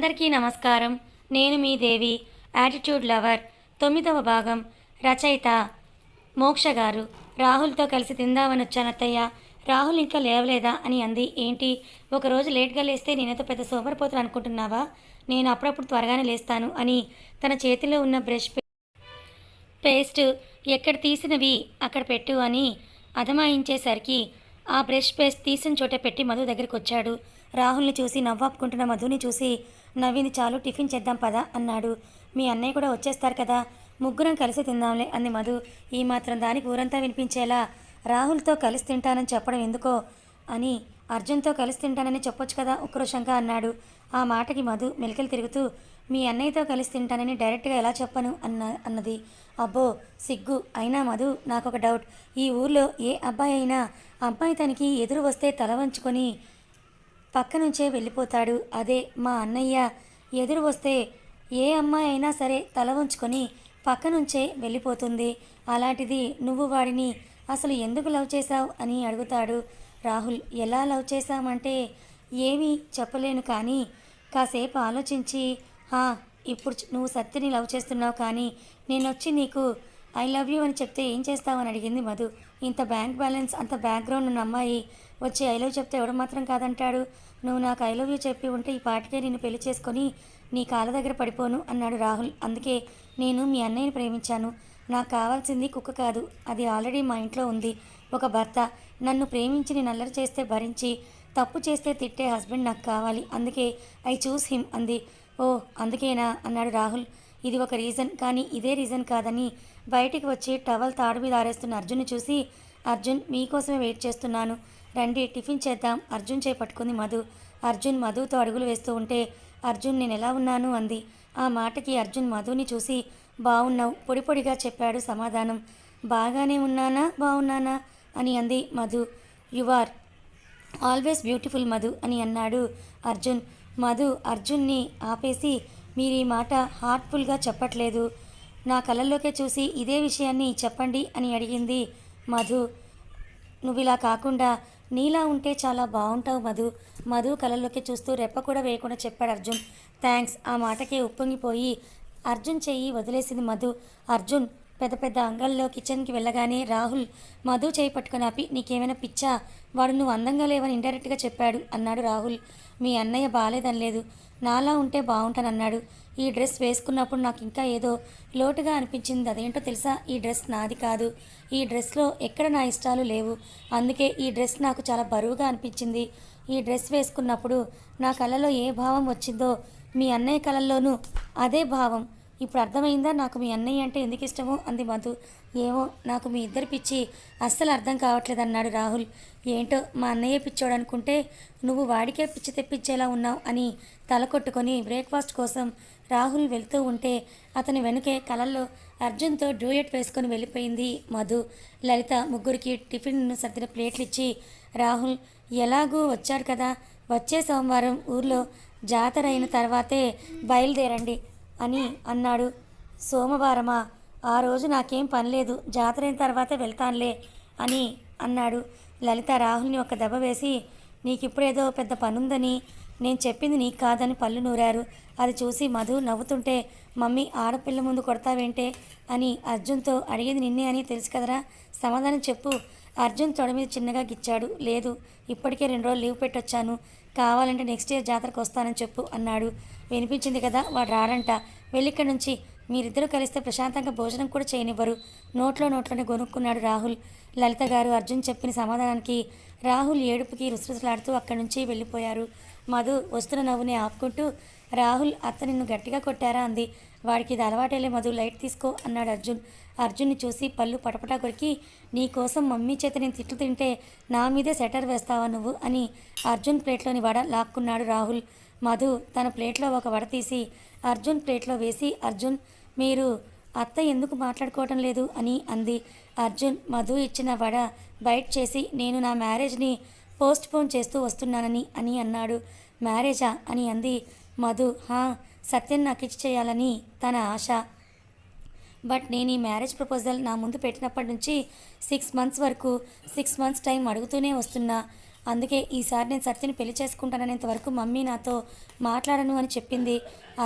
అందరికీ నమస్కారం. నేను మీ దేవి యాటిట్యూడ్ లవర్ తొమ్మిదవ భాగం రచయిత మోక్ష గారు. రాహుల్తో కలిసి తిందామని వచ్చాను అత్తయ్య రాహుల్ ఇంకా లేవలేదా అని అంది. ఏంటి ఒకరోజు లేట్గా లేస్తే నేనేదో పెద్ద సోమరిపోతులు అనుకుంటున్నావా? నేను అప్పుడప్పుడు త్వరగానే లేస్తాను అని తన చేతిలో ఉన్న బ్రష్ పేస్ట్ ఎక్కడ తీసినవి అక్కడ పెట్టు అని అదమాయించేసరికి ఆ బ్రష్ పేస్ట్ తీసిన చోట పెట్టి మధు దగ్గరికి వచ్చాడు రాహుల్ని చూసి నవ్వాపుకుంటున్న మధుని చూసి నవ్వింది చాలు టిఫిన్ చేద్దాం పదా అన్నాడు. మీ అన్నయ్య కూడా వచ్చేస్తారు కదా ముగ్గురం కలిసి తిందాంలే అంది మధు. ఈ మాత్రం దానికి ఊరంతా వినిపించేలా రాహుల్తో కలిసి తింటానని చెప్పడం ఎందుకో అని అర్జున్తో కలిసి తింటానని చెప్పొచ్చు కదా ఉక్రోషంగా అన్నాడు. ఆ మాటకి మధు మెలికలు తిరుగుతూ మీ అన్నయ్యతో కలిసి తింటానని డైరెక్ట్గా ఎలా చెప్పను అన్న అన్నది. అబ్బో సిగ్గు. అయినా మధు నాకు ఒక డౌట్. ఈ ఊర్లో ఏ అబ్బాయి అయినా అబ్బాయి తనకి ఎదురు వస్తే తల వంచుకొని పక్క నుంచే వెళ్ళిపోతాడు. అదే మా అన్నయ్య. ఎదురు వస్తే ఏ అమ్మాయి అయినా సరే తల ఉంచుకొని పక్క నుంచే వెళ్ళిపోతుంది. అలాంటిది నువ్వు వాడిని అసలు ఎందుకు లవ్ చేశావు అని అడుగుతాడు. రాహుల్ ఎలా లవ్ చేశామంటే ఏమీ చెప్పలేను కానీ కాసేపు ఆలోచించి "హా, ఇప్పుడు నువ్వు సత్యని లవ్ చేస్తున్నావు కానీ నేను వచ్చి నీకు ఐ లవ్ యూ అని చెప్తే ఏం చేస్తావు? అని అడిగింది మధు. ఇంత బ్యాంక్ బ్యాలెన్స్ అంత బ్యాక్గ్రౌండ్ ఉన్న అమ్మాయి వచ్చి ఐ లవ్ చెప్తే ఎవడు మాత్రం కాదంటాడు? నువ్వు నాకు ఐ లవ్ యూ చెప్పి ఉంటే ఈ పాటికే నేను పెళ్ళి చేసుకొని నీ కాళ్ళ దగ్గర పడిపోను అన్నాడు రాహుల్. అందుకే నేను మీ అన్నయ్యని ప్రేమించాను. నాకు కావాల్సింది కుక్క కాదు అది ఆల్రెడీ మా ఇంట్లో ఉంది. ఒక భర్త నన్ను ప్రేమించి నేను అల్లరి చేస్తే భరించి తప్పు చేస్తే తిట్టే హస్బెండ్ నాకు కావాలి. అందుకే ఐ చూస్ హిమ్ అంది. ఓ అందుకేనా? అన్నాడు రాహుల్. ఇది ఒక రీజన్ కానీ ఇదే రీజన్ కాదని బయటికి వచ్చి టవల్ తాడు మీద ఆరేస్తున్న అర్జున్ చూసి అర్జున్ మీకోసమే వెయిట్ చేస్తున్నాను. రండి టిఫిన్ చేద్దాం. అర్జున్ చేపట్టుకుంది మధు. అర్జున్ మధుతో అడుగులు వేస్తూ ఉంటే అర్జున్ నేను ఎలా ఉన్నాను? అంది. ఆ మాటకి అర్జున్ మధుని చూసి బాగున్నావు పొడి పొడిగా చెప్పాడు సమాధానం. బాగానే ఉన్నానా? బాగున్నానా అని అంది Madhu. You are always beautiful Madhu అని అన్నాడు అర్జున్. మధు అర్జున్ని ఆపేసి మీరు ఈ మాట హార్ట్ఫుల్గా చెప్పట్లేదు. నా కళ్ళల్లోకే చూసి ఇదే విషయాన్ని చెప్పండి అని అడిగింది మధు. నువ్వు ఇలా కాకుండా నీలా ఉంటే చాలా బాగుంటావు మధు. మధు కళ్ళల్లోకి చూస్తూ రెప్ప కూడా వేయకుండా చెప్పాడు అర్జున్. థ్యాంక్స్ ఆ మాటకే ఉప్పొంగిపోయి అర్జున్ చెయ్యి వదిలేసింది మధు. అర్జున్ పెద్ద పెద్ద అంగల్లో కిచెన్కి వెళ్ళగానే రాహుల్ మధు చేయి పట్టుకుని ఆపి నీకేమైనా పిచ్చా? వాడు నువ్వు అందంగా లేవని ఇండైరెక్ట్గా చెప్పాడు అన్నాడు రాహుల్. మీ అన్నయ్య బాగాలేదనలేదు నాలా ఉంటే బాగుంటానన్నాడు ఈ డ్రెస్ వేసుకున్నప్పుడు నాకు ఇంకా ఏదో లోటుగా అనిపించింది. అదేంటో తెలుసా? ఈ డ్రెస్ నాది కాదు. ఈ డ్రెస్లో ఎక్కడ నా ఇష్టాలు లేవు. అందుకే ఈ డ్రెస్ నాకు చాలా బరువుగా అనిపించింది. ఈ డ్రెస్ వేసుకున్నప్పుడు నా కళలో ఏ భావం వచ్చిందో మీ అన్నయ్య కళల్లోనూ అదే భావం. ఇప్పుడు అర్థమైందా? నాకు మీ అన్నయ్య అంటే ఎందుకు ఇష్టమో? అంది మధు. ఏమో నాకు మీ ఇద్దరి పిచ్చి అస్సలు అర్థం కావట్లేదు అన్నాడు రాహుల్. ఏంటో మా అన్నయ్య పిచ్చోడు అనుకుంటే నువ్వు వాడికే పిచ్చి తెప్పించేలా ఉన్నావు అని తల కొట్టుకొని బ్రేక్ఫాస్ట్ కోసం రాహుల్ వెళ్తూ ఉంటే అతని వెనుకే కలల్లో అర్జున్తో డ్యూయట్ వేసుకొని వెళ్ళిపోయింది మధు. లలిత ముగ్గురికి టిఫిన్ సర్దిన ప్లేట్లు ఇచ్చి రాహుల్ ఎలాగూ వచ్చారు కదా? వచ్చే సోమవారం ఊర్లో జాతర అయిన తర్వాతే బయలుదేరండి. అని అన్నాడు. సోమవారమా? ఆ రోజు నాకేం పని లేదు. జాతర అయిన వెళ్తానులే అని అన్నాడు. లలిత రాహుల్ని ఒక దెబ్బ వేసి నీకిప్పుడేదో పెద్ద పనుందని నేను చెప్పింది నీకు కాదని పళ్ళు నూరారు. అది చూసి మధు నవ్వుతుంటే మమ్మీ ఆడపిల్ల ముందు కొడతావేంటే అని అర్జున్తో అడిగేది నిన్నే అని తెలుసు కదరా? సమాధానం చెప్పు. అర్జున్ తొడ మీద చిన్నగా గిచ్చాడు. లేదు ఇప్పటికే రెండు రోజులు లీవ్ పెట్టొచ్చాను. కావాలంటే నెక్స్ట్ ఇయర్ జాతరకు వస్తానని చెప్పు అన్నాడు. వినిపించింది కదా వాడు రాడంట వెళ్ళిక్కడి నుంచి మీరిద్దరూ కలిస్తే ప్రశాంతంగా భోజనం కూడా చేయనివ్వరు. నోట్లో నోట్లోనే గొనుక్కున్నాడు రాహుల్. లలిత గారు అర్జున్ చెప్పిన సమాధానానికి రాహుల్ ఏడుపుకి రుసరుసలాడుతూ అక్కడి నుంచి వెళ్ళిపోయారు. మధు వస్తున్న నవ్వుని ఆపుకుంటూ రాహుల్ అత్త నిన్ను గట్టిగా కొట్టారా? అంది. వాడికి ఇది అలవాటేలే మధు లైట్ తీసుకో అన్నాడు అర్జున్. అర్జున్ని చూసి పళ్ళు పటపటా కొరికి నీ కోసం మమ్మీ చేత నేను తిట్లు తింటే నా మీదే సెటర్ వేస్తావా నువ్వు అని అర్జున్ ప్లేట్లోని వడ లాక్కున్నాడు రాహుల్. మధు తన ప్లేట్లో ఒక వడ తీసి అర్జున్ ప్లేట్లో వేసి అర్జున్ మీరు అత్త ఎందుకు మాట్లాడుకోవటం లేదు అని అంది. అర్జున్ మధు ఇచ్చిన వడ బయట చేసి నేను నా మ్యారేజ్ని పోస్ట్ పోన్ చేస్తూ వస్తున్నానని అని అన్నాడు. మ్యారేజా అని అంది మధు. హా సత్యం నాకు ఇచ్చి చేయాలని తన ఆశ. బట్ నేను ఈ మ్యారేజ్ ప్రపోజల్ నా ముందు పెట్టినప్పటి నుంచి సిక్స్ మంత్స్ వరకు సిక్స్ మంత్స్ టైం అడుగుతూనే వస్తున్నా. అందుకే ఈసారి నేను సత్యని పెళ్ళి చేసుకుంటాననేంత వరకు మమ్మీ నాతో మాట్లాడను అని చెప్పింది.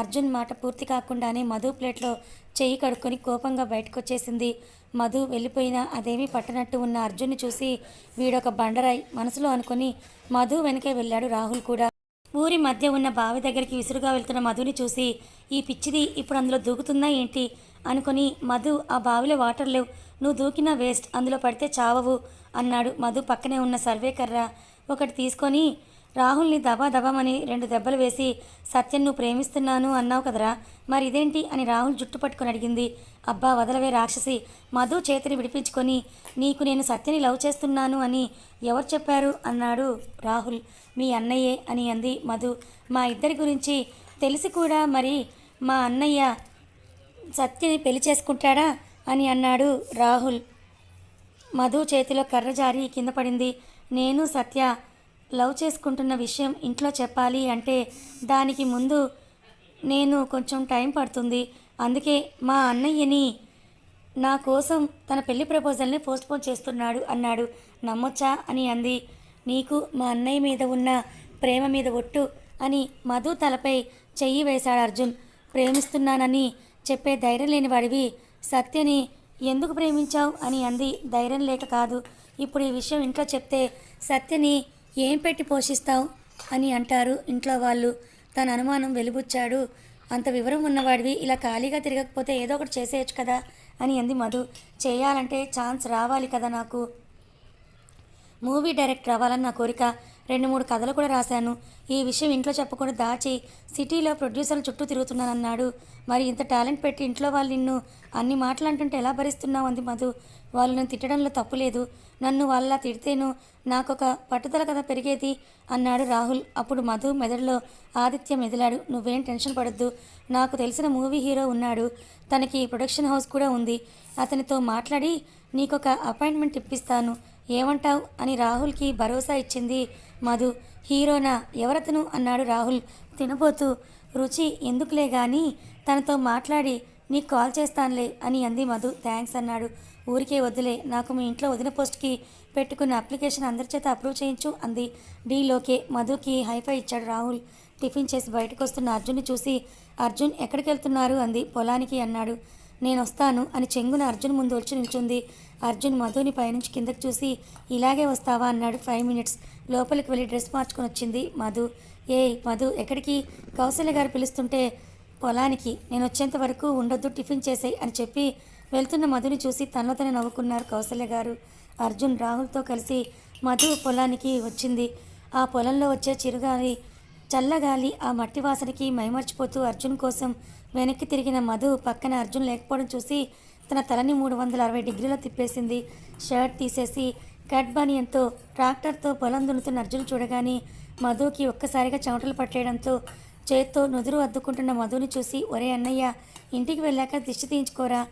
అర్జున్ మాట పూర్తి కాకుండానే మధు ప్లేట్లో చెయ్యి కడుక్కొని కోపంగా బయటకు వచ్చేసింది మధు వెళ్ళిపోయినా అదేమీ పట్టనట్టు ఉన్న అర్జున్ని చూసి వీడొక బండరాయి మనసులో అనుకుని మధు వెనకే వెళ్ళాడు రాహుల్ కూడా. ఊరి మధ్య ఉన్న బావి దగ్గరికి విసురుగా వెళ్తున్న మధుని చూసి ఈ పిచ్చిది ఇప్పుడు అందులో దూకుతుందా ఏంటి? అనుకుని మధు ఆ బావిలో వాటర్ లేవు. నువ్వు దూకినా వేస్ట్. అందులో పడితే చావవు అన్నాడు మధు పక్కనే ఉన్న సర్వే కర్ర. ఒకటి తీసుకొని రాహుల్ని దబాదబామని రెండు దెబ్బలు వేసి సత్యన్ను ప్రేమిస్తున్నాను అన్నావు కదరా మరి ఇదేంటి అని రాహుల్ జుట్టు పట్టుకొని అడిగింది. అబ్బా వదలవే రాక్షసి. మధు చేతిని విడిపించుకొని నీకు నేను సత్యని లవ్ చేస్తున్నాను అని ఎవరు చెప్పారు? అన్నాడు రాహుల్. మీ అన్నయ్యే అని అంది మధు. మా ఇద్దరి గురించి తెలిసి కూడా మరి మా అన్నయ్య సత్యని పెళ్ళి చేసుకుంటాడా అని అన్నాడు రాహుల్. మధు చేతిలో కర్ర జారి కింద పడింది. నేను సత్య లవ్ చేసుకుంటున్న విషయం ఇంట్లో చెప్పాలి అంటే దానికి ముందు నేను కొంచెం టైం పడుతుంది. అందుకే మా అన్నయ్యని నా కోసం తన పెళ్ళి ప్రపోజల్ని పోస్ట్పోన్ చేస్తున్నాడు అన్నాడు. నమ్మొచ్చా? అని అంది. నీకు మా అన్నయ్య మీద ఉన్న ప్రేమ మీద ఒట్టు అని మధు తలపై చెయ్యి వేశాడు అర్జున్. ప్రేమిస్తున్నానని చెప్పే ధైర్యం లేని వాడివి. సత్యని ఎందుకు ప్రేమించావు? అని అంది. ధైర్యం లేక కాదు. ఇప్పుడు ఈ విషయం ఇంట్లో చెప్తే సత్యని ఏం పెట్టి పోషిస్తావు? అని అంటారు. ఇంట్లో వాళ్ళు. తన అనుమానం వెలిబుచ్చాడు. అంత వివరం ఉన్నవాడివి. ఇలా ఖాళీగా తిరగకపోతే ఏదో ఒకటి చేసేయచ్చు కదా అని అంది మధు. చేయాలంటే ఛాన్స్ రావాలి కదా నాకు. మూవీ డైరెక్టర్ అవ్వాలని నా కోరిక. రెండు మూడు కథలు కూడా రాశాను. ఈ విషయం ఇంట్లో చెప్పకుండా దాచి సిటీలో ప్రొడ్యూసర్ల చుట్టూ తిరుగుతున్నానన్నాడు. మరి ఇంత టాలెంట్ పెట్టి ఇంట్లో వాళ్ళు నిన్ను అన్ని మాటలు అంటుంటే ఎలా భరిస్తున్నావు? అంది మధు. వాళ్ళు నన్ను తిట్టడంలో తప్పు లేదు. నన్ను వాళ్ళ తిడితేను నాకొక పట్టుదల కథ పెరిగేది అన్నాడు రాహుల్. అప్పుడు మధు మెదడులో ఆదిత్య మెదిలాడు. నువ్వేం టెన్షన్ పడొద్దు. నాకు తెలిసిన మూవీ హీరో ఉన్నాడు. తనకి ప్రొడక్షన్ హౌస్ కూడా ఉంది. అతనితో మాట్లాడి నీకొక అపాయింట్మెంట్ ఇప్పిస్తాను. ఏమంటావ్? అని రాహుల్కి భరోసా ఇచ్చింది మధు హీరోనా ఎవరతను అన్నాడు రాహుల్. తినబోతూ రుచి ఎందుకులే గాని తనతో మాట్లాడి నీకు కాల్ చేస్తానులే అని అంది మధు. థ్యాంక్స్ అన్నాడు. ఊరికే వద్దులే నాకు మీ ఇంట్లో వదిన పోస్ట్కి పెట్టుకున్న అప్లికేషన్ అందరి చేత అప్రూవ్ చేయించు అంది. డీలోకే మధుకి హైఫై ఇచ్చాడు రాహుల్. టిఫిన్ చేసి బయటకు వస్తున్న అర్జున్ని చూసి అర్జున్ ఎక్కడికి వెళ్తున్నారు అంది. పొలానికి అన్నాడు. నేను వస్తాను అని చెంగున అర్జున్ ముందు వచ్చి నిల్చుంది. అర్జున్ మధుని పైనుంచి కిందకి చూసి ఇలాగే వస్తావా? అన్నాడు ఫైవ్ మినిట్స్. లోపలికి వెళ్ళి డ్రెస్ మార్చుకొని వచ్చింది మధు. ఏయ్ మధు ఎక్కడికి? కౌశల్య గారు పిలుస్తుంటే పొలానికి. నేను వచ్చేంత వరకు ఉండొద్దు టిఫిన్ చేసేయ్ అని చెప్పి వెళ్తున్న మధుని చూసి తనలో తనే నవ్వుకున్నారు కౌశల్య గారు. అర్జున్ రాహుల్తో కలిసి మధు పొలానికి వచ్చింది. ఆ పొలంలో వచ్చే చిరుగాలి చల్లగాలి ఆ మట్టి వాసనకి మైమర్చిపోతూ అర్జున్ కోసం వెనక్కి తిరిగిన మధు పక్కన అర్జున్ లేకపోవడం చూసి తన తలని మూడు వందల అరవై డిగ్రీలో తిప్పేసింది. షర్ట్ తీసేసి కట్ బనియన్తో ట్రాక్టర్తో పొలం దున్నుతున్న అర్జున్ చూడగానే మధుకి ఒక్కసారిగా చెమటలు పట్టేయడంతో చేత్తో నుదురు అద్దుకుంటున్న మధుని చూసి ఒరే అన్నయ్య ఇంటికి వెళ్ళాక దిష్టి తీయించుకోరా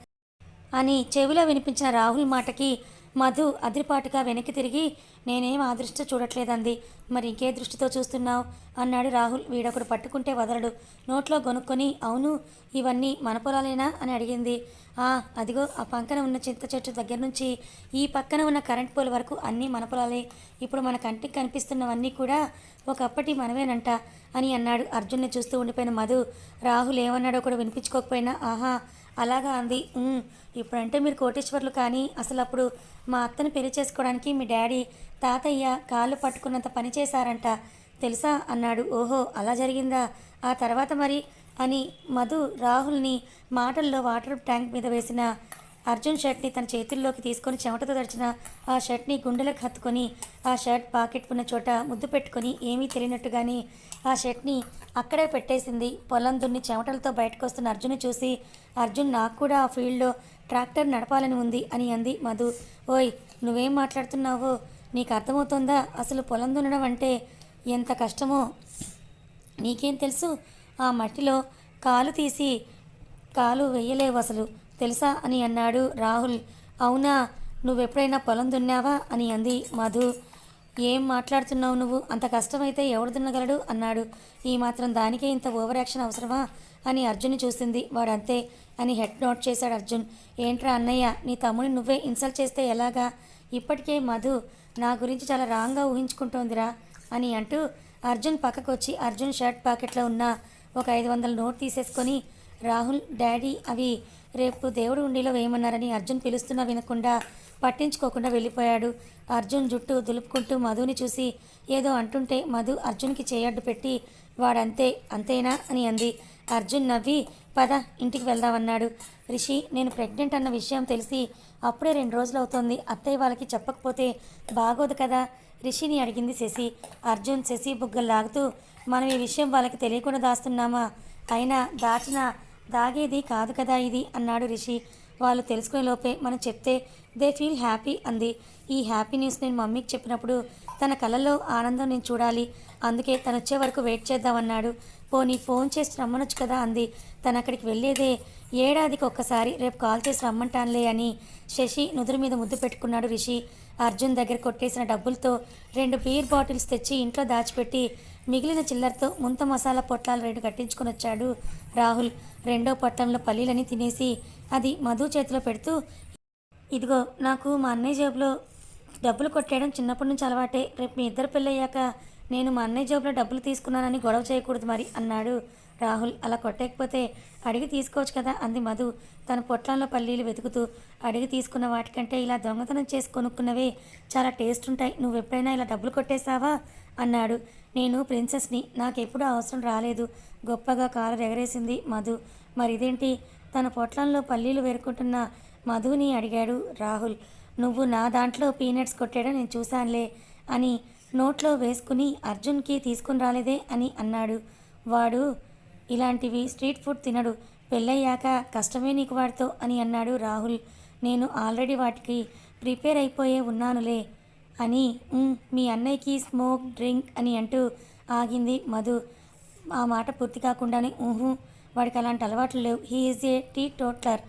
అని చెవిలో వినిపించిన రాహుల్ మాటకి మధు అదిరిపాటుగా వెనక్కి తిరిగి నేనేం ఆ దృష్టి చూడట్లేదంది. మరి ఇంకే దృష్టితో చూస్తున్నావు? అన్నాడు రాహుల్. వీడొకడు పట్టుకుంటే వదలడు. నోట్లో గొనుక్కొని అవును ఇవన్నీ మన పొలాలేనా? అని అడిగింది. ఆ అదిగో ఆ పక్కన ఉన్న చింత చెట్టు దగ్గర నుంచి ఈ పక్కన ఉన్న కరెంట్ పోల్ వరకు అన్నీ మన పొలాలే. ఇప్పుడు మన కంటికి కనిపిస్తున్నవన్నీ కూడా ఒకప్పటి మనమేనంట అని అన్నాడు అర్జున్ని చూస్తూ ఉండిపోయిన మధు. రాహుల్ ఏమన్నాడో కూడా వినిపించుకోకపోయినా ఆహా అలాగా అంది. ఇప్పుడంటే మీరు కోటేశ్వర్లు కానీ అసలు అప్పుడు మా అత్తని పెళ్ళి చేసుకోవడానికి మీ డాడీ తాతయ్య కాళ్ళు పట్టుకున్నంత పని చేశారంట తెలుసా? అన్నాడు. ఓహో అలా జరిగిందా? ఆ తర్వాత మరి? అని మధు రాహుల్ని మాటల్లో వాటర్ ట్యాంక్ మీద వేసిన అర్జున్ షర్ట్ని తన చేతుల్లోకి తీసుకొని చెమటతో తడిచిన ఆ షర్ట్ని గుండెలకు హత్తుకొని ఆ షర్ట్ పాకెట్ ఉన్న చోట ముద్దు పెట్టుకొని ఏమీ తెలియనట్టుగానే ఆ షర్ట్ని అక్కడే పెట్టేసింది. పొలం దున్ని చెమటలతో బయటకు వస్తున్న అర్జున్ చూసి అర్జున్ నాకు కూడా ఆ ఫీల్డ్లో ట్రాక్టర్ నడపాలని ఉంది అని అంది మధు. ఓయ్ నువ్వేం మాట్లాడుతున్నావో? నీకు అర్థమవుతుందా? అసలు పొలం దున్నడం అంటే ఎంత కష్టమో? నీకేం తెలుసు? ఆ మట్టిలో కాలు తీసి కాలు వేయలేవు అసలు. తెలుసా అని అన్నాడు రాహుల్. అవునా? నువ్వెప్పుడైనా పొలం దున్నావా? అని అంది మధు. ఏం మాట్లాడుతున్నావు నువ్వు? అంత కష్టమైతే ఎవడు దున్నగలడు? అన్నాడు. ఈ మాత్రం దానికే ఇంత ఓవర్ యాక్షన్ అవసరమా? అని అర్జున్ని చూసింది. వాడంతే అని హెడ్ నోట్ చేశాడు అర్జున్. ఏంట్రా అన్నయ్య నీ తమ్ముడిని నువ్వే ఇన్సల్ట్ చేస్తే ఎలాగా? ఇప్పటికే మధు నా గురించి చాలా రాంగ్గా ఊహించుకుంటోందిరా అని అంటూ అర్జున్ పక్కకు వచ్చి అర్జున్ షర్ట్ పాకెట్లో ఉన్న ఒక ఐదు వందల నోట్ తీసేసుకొని రాహుల్ డాడీ అవి రేపు దేవుడు ఉండిలో వేయమన్నారని అర్జున్ పిలుస్తున్నా వినకుండా పట్టించుకోకుండా వెళ్ళిపోయాడు. అర్జున్ జుట్టు దులుపుకుంటూ మధుని చూసి ఏదో అంటుంటే మధు అర్జున్కి చేయడ్డు పెట్టి వాడంతే అంతేనా అని అంది. అర్జున్ నవ్వి పద ఇంటికి వెళ్దామన్నాడు. రిషి నేను ప్రెగ్నెంట్ అన్న విషయం తెలిసి అప్పుడే రెండు రోజులు అవుతోంది. అత్తయ్య వాళ్ళకి చెప్పకపోతే బాగోదు కదా? రిషిని అడిగింది శశి. అర్జున్ శశి బుగ్గలు లాగుతూ మనం ఈ విషయం వాళ్ళకి తెలియకుండా దాస్తున్నామా? అయినా దాచిన దాగేది కాదు కదా ఇది అన్నాడు రిషి. వాళ్ళు తెలుసుకునే లోపే మనం చెప్తే దే ఫీల్ హ్యాపీ అంది. ఈ హ్యాపీ న్యూస్ నేను మమ్మీకి చెప్పినప్పుడు తన కళ్ళల్లో ఆనందం నేను చూడాలి. అందుకే తను వచ్చే వరకు వెయిట్ చేద్దామన్నాడు. పోనీ ఫోన్ చేసి రమ్మనొచ్చు కదా అంది. తను అక్కడికి వెళ్ళేదే ఏడాదికి ఒక్కసారి రేపు కాల్ చేసి రమ్మంటానులే అని శశి నుదురు మీద ముద్దు పెట్టుకున్నాడు రిషి. అర్జున్ దగ్గర కొట్టేసిన డబ్బులతో రెండు బీర్ బాటిల్స్ తెచ్చి ఇంట్లో దాచిపెట్టి మిగిలిన చిల్లరతో ముంత మసాలా పొట్లాలు రెండు కట్టించుకుని వచ్చాడు రాహుల్. రెండో పొట్లంలో పల్లీలని తినేసి అది మధు చేతిలో పెడుతూ ఇదిగో నాకు మా అన్నయ్య జేబులో డబ్బులు కొట్టేయడం చిన్నప్పటి నుంచి అలవాటే. రేపు మీ ఇద్దరు పెళ్ళయ్యాక నేను మా అన్నయ్య జేబులో డబ్బులు తీసుకున్నానని గొడవ చేయకూడదు మరి అన్నాడు రాహుల్. అలా కొట్టకపోతే అడిగి తీసుకోవచ్చు కదా అంది మధు. తన పొట్లంలో పల్లీలు వెతుకుతూ అడిగి తీసుకున్న వాటికంటే ఇలా దొంగతనం చేసి కొనుక్కున్నవే చాలా టేస్ట్ ఉంటాయి. నువ్వు ఎప్పుడైనా ఇలా డబ్బులు కొట్టేశావా? అన్నాడు. నేను ప్రిన్సెస్ని నాకెప్పుడు అవసరం రాలేదు. గొప్పగా కారు ఎగరేసింది మధు. మరిదేంటి? తన పొట్లంలో పల్లీలు వేరుకుంటున్న మధుని అడిగాడు రాహుల్. నువ్వు నా దాంట్లో పీనట్స్ కొట్టాడో నేను చూశానులే అని నోట్లో వేసుకుని అర్జున్కి తీసుకుని రాలేదే అని అన్నాడు. వాడు ఇలాంటివి స్ట్రీట్ ఫుడ్ తినడు. పెళ్ళయ్యాక కష్టమే నీకు వాడితో అని అన్నాడు రాహుల్. నేను ఆల్రెడీ వాటికి ప్రిపేర్ అయిపోయే ఉన్నానులే. అని మీ అన్నయ్యకి స్మోక్ డ్రింక్ అని అంటూ ఆగింది మధు. ఆ మాట పూర్తి కాకుండానే ఊహు వాడికి అలాంటి అలవాట్లు లేవు. He is a teetotaller.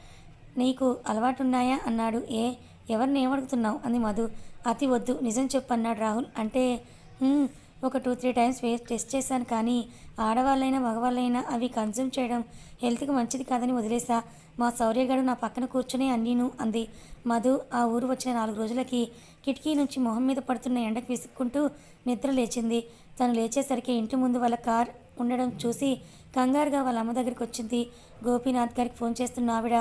నీకు అలవాటున్నాయా? అన్నాడు. ఏ ఎవరిని ఏమడుగుతున్నావు? అంది మధు. అతి వద్దు నిజం చెప్పు అన్నాడు రాహుల్. అంటే ఒక టూ త్రీ టైమ్స్ వే టెస్ట్ చేశాను కానీ ఆడవాళ్ళైనా మగవాళ్ళైనా అవి కన్జ్యూమ్ చేయడం హెల్త్కి మంచిది కాదని వదిలేసా. మా శౌర్యగాడు నా పక్కన కూర్చునే అన్నీను అంది. మధు ఆ ఊరు వచ్చిన నాలుగు రోజులకి కిటికీ నుంచి మొహం మీద పడుతున్న ఎండకు విసుక్కుంటూ నిద్ర లేచింది. తను లేచేసరికి ఇంటి ముందు వాళ్ళ కార్ ఉండడం చూసి కంగారుగా వాళ్ళ అమ్మ దగ్గరికి వచ్చింది. గోపీనాథ్ గారికి ఫోన్ చేస్తున్న ఆవిడ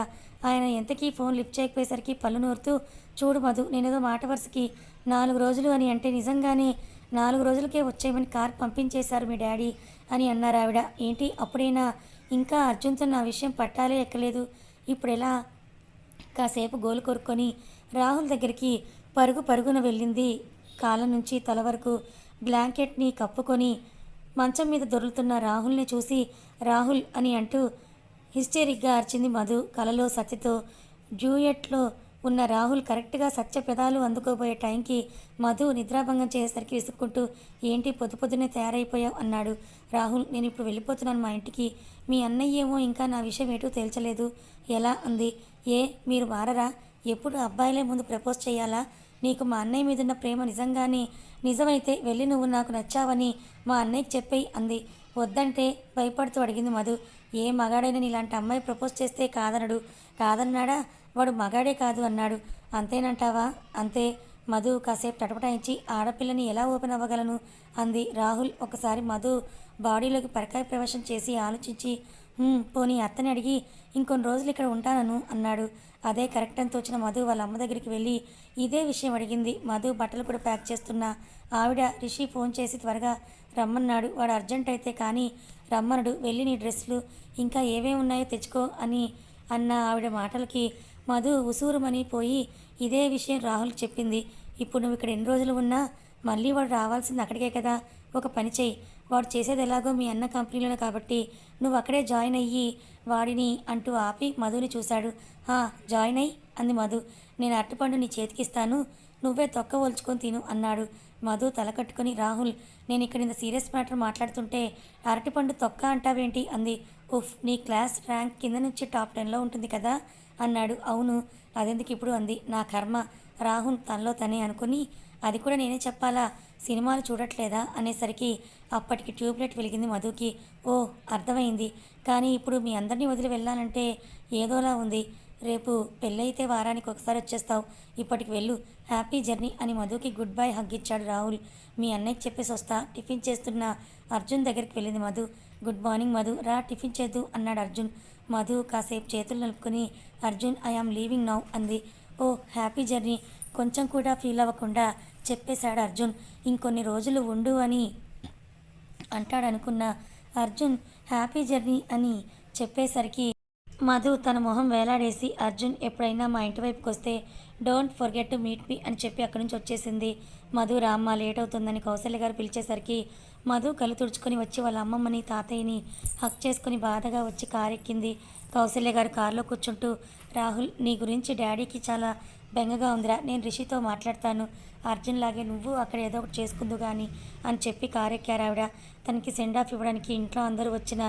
ఆయన ఎంతకీ ఫోన్ లిఫ్ట్ చేయకపోయేసరికి పళ్ళు నూరుతూ చూడు మధు నేనేదో మాట వరుసకి నాలుగు రోజులు అని అంటే నిజంగానే నాలుగు రోజులకే వచ్చేయమని కార్ పంపించేశారు మీ డాడీ అని అన్నారు ఆవిడ. ఏంటి? అప్పుడైనా? ఇంకా అర్జున్తో నా విషయం పట్టాలే ఎక్కలేదు. ఇప్పుడు ఎలా కాసేపు గోలు కొరుక్కొని రాహుల్ దగ్గరికి పరుగు పరుగున వెళ్ళింది. కాళ్ళ నుంచి తల వరకు బ్లాంకెట్ని కప్పుకొని మంచం మీద దొరులుతున్న రాహుల్ని చూసి రాహుల్ అని అంటూ హిస్టరిక్గా అరిచింది మధు. కలలో సత్యతో జూయట్లో ఉన్న రాహుల్ కరెక్ట్గా సత్య పెదాలు అందుకోబోయే టైంకి మధు నిద్రాభంగం చేసేసరికి విసుక్కుంటూ ఏంటి పొద్దు పొద్దునే తయారైపోయావు? అన్నాడు. రాహుల్ నేను ఇప్పుడు వెళ్ళిపోతున్నాను మా ఇంటికి. మీ అన్నయ్య ఏమో ఇంకా నా విషయం ఏటూ తేల్చలేదు. ఎలా? అంది. ఏ మీరు మారరా? ఎప్పుడు అబ్బాయిలే ముందు ప్రపోజ్ చేయాలా? నీకు మా అన్నయ్య మీదున్న ప్రేమ నిజంగానే నిజమైతే వెళ్ళి నువ్వు నాకు నచ్చావని మా అన్నయ్యకి చెప్పేయి అంది. వద్దంటే భయపడుతూ అడిగింది మధు. ఏ మగాడైనా నీలాంటి అమ్మాయి ప్రపోజ్ చేస్తే కాదనడు. కాదన్నాడా? వాడు మగాడే కాదు అన్నాడు. అంతేనంటావా? అంతే. మధు కాసేపు టటపటాయించి ఆడపిల్లని ఎలా ఓపెన్ అవ్వగలను? అంది రాహుల్. ఒకసారి మధు బాడీలోకి పరకాయ ప్రవేశం చేసి ఆలోచించి పోనీ అత్తని అడిగి ఇంకొన్ని రోజులు ఇక్కడ ఉంటానను అన్నాడు. అదే కరెక్ట్ అని తోచిన మధు వాళ్ళ అమ్మ దగ్గరికి వెళ్ళి ఇదే విషయం అడిగింది. మధు బట్టలు కూడా ప్యాక్ చేస్తున్న. ఆవిడ రిషి ఫోన్ చేసి త్వరగా రమ్మన్నాడు. వాడు అర్జెంట్ అయితే కానీ రమ్మనడు. వెళ్ళి నీ డ్రెస్సులు ఇంకా ఏమేమి ఉన్నాయో తెచ్చుకో అని అన్న ఆవిడ మాటలకి మధు ఉసూరుమని పోయి ఇదే విషయం రాహుల్కి చెప్పింది. ఇప్పుడు నువ్వు ఇక్కడ ఎన్ని రోజులు ఉన్నా మళ్ళీ వాడు రావాల్సింది అక్కడికే కదా. ఒక పని చెయ్యి. వాడు చేసేది ఎలాగో మీ అన్న కంపెనీలోనే కాబట్టి నువ్వు అక్కడే జాయిన్ అయ్యి వాడిని అంటూ ఆపి మధుని చూశాడు. "హా, జాయిన్ అయ్యి అంది మధు. నేను అట్టుపండు నీ చేతికిస్తాను నువ్వే తొక్క ఒలుచుకొని తిను అన్నాడు. మధు తల కట్టుకొని రాహుల్ నేను ఇక్కడ ఇంత సీరియస్ మ్యాటర్ మాట్లాడుతుంటే అరటిపండు తొక్క అంటావేంటి? అంది. ఉఫ్ నీ క్లాస్ ర్యాంక్ కింద నుంచి టాప్ టెన్లో ఉంటుంది కదా. అన్నాడు. అవును అదెందుకు ఇప్పుడు అంది. నా కర్మ రాహుల్ తనలో తనే అనుకుని అది కూడా నేనే చెప్పాలా? సినిమాలు చూడట్లేదా? అనేసరికి అప్పటికి ట్యూబ్లైట్ వెలిగింది మధుకి. ఓ అర్థమైంది. కానీ ఇప్పుడు మీ అందరినీ వదిలి వెళ్ళాలంటే ఏదోలా ఉంది. రేపు పెళ్ళైతే వారానికి ఒకసారి వచ్చేస్తావు. ఇప్పటికి వెళ్ళు. హ్యాపీ జర్నీ అని మధుకి గుడ్ బై హగ్ ఇచ్చాడు రాహుల్. మీ అన్నయ్యకి చెప్పేసి వస్తా. టిఫిన్ చేస్తున్న అర్జున్ దగ్గరికి వెళ్ళింది మధు. Good morning Madhu. రా టిఫిన్ చేద్దు అన్నాడు అర్జున్. మధు కాసేపు చేతులు నలుపుకొని Arjun I am leaving now అంది. ఓ హ్యాపీ జర్నీ. కొంచెం కూడా ఫీల్ అవ్వకుండా చెప్పేశాడు అర్జున్. ఇంకొన్ని రోజులు ఉండు అని అంటాడనుకున్న అర్జున్ హ్యాపీ జర్నీ అని చెప్పేసరికి మధు తన మొహం వేలాడేసి అర్జున్ ఎప్పుడైనా మా ఇంటి వైపుకి వస్తే don't forget to meet me అని చెప్పి అక్కడి నుంచి వచ్చేసింది. మధు రామ్మ లేట్ అవుతుందని కౌశల్య గారు పిలిచేసరికి మధు కళ్ళు తుడుచుకొని వచ్చి వాళ్ళ అమ్మమ్మని తాతయ్యని హక్ చేసుకుని బాధగా వచ్చి కారెక్కింది. కౌశల్య గారు కారులో కూర్చుంటూ రాహుల్ నీ గురించి డాడీకి చాలా బెంగగా ఉందిరా. నేను రిషితో మాట్లాడతాను. అర్జున్ లాగే నువ్వు అక్కడ ఏదో ఒకటి చేసుకుందు కానీ అని చెప్పి కారెక్కారు ఆవిడ తనకి సెండ్ ఆఫ్ ఇవ్వడానికి ఇంట్లో అందరూ వచ్చిన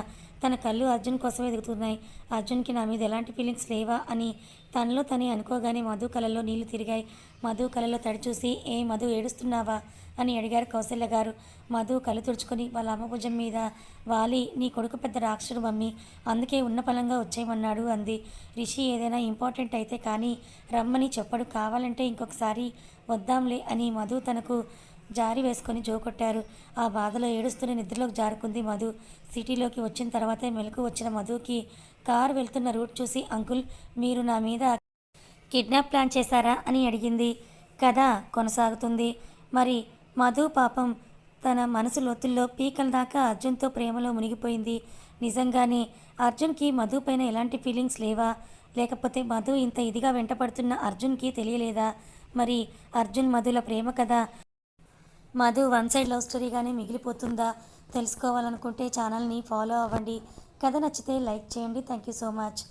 తన కళ్ళు అర్జున్ కోసమే ఎదుగుతున్నాయి అర్జున్కి నా మీద ఎలాంటి ఫీలింగ్స్ లేవా అని తనలో తనే అనుకోగానే మధు కళలో నీళ్ళు తిరిగాయి. మధు కళలో తడి చూసి ఏ మధు ఏడుస్తున్నావా? అని అడిగారు కౌశల్య గారు. మధు కళ్ళు తుడుచుకొని వాళ్ళ అమ్మ భుజం మీద వాలి నీ కొడుకు పెద్ద రాక్షసుడు మమ్మీ అందుకే ఉన్న పలంగా వచ్చేయమన్నాడు అంది. రిషి ఏదైనా ఇంపార్టెంట్ అయితే కానీ రమ్మని చెప్పడు. కావాలంటే ఇంకొకసారి వద్దాంలే అని మధు తనకు జారి వేసుకొని జోకొట్టారు. ఆ బాధలో ఏడుస్తూనే నిద్రలోకి జారుకుంది మధు. సిటీలోకి వచ్చిన తర్వాతే మెలకు వచ్చిన మధుకి కారు వెళ్తున్న రూట్ చూసి అంకుల్ మీరు నా మీద కిడ్నాప్ ప్లాన్ చేశారా? అని అడిగింది. కథ కొనసాగుతుంది. మరి మధు పాపం తన మనసు లోతుల్లో పీకల దాకా అర్జున్తో ప్రేమలో మునిగిపోయింది. నిజంగానే అర్జున్కి మధు పైన ఎలాంటి ఫీలింగ్స్ లేవా? లేకపోతే మధు ఇంత ఇదిగా వెంటపడుతున్న అర్జున్కి తెలియలేదా? మరి అర్జున్ మధుల ప్రేమ కథ మధు వన్ సైడ్ లవ్ స్టోరీగానే మిగిలిపోతుందా? తెలుసుకోవాలనుకుంటే ఛానల్ని ఫాలో అవ్వండి. కథ నచ్చితే లైక్ చేయండి. Thank you so much.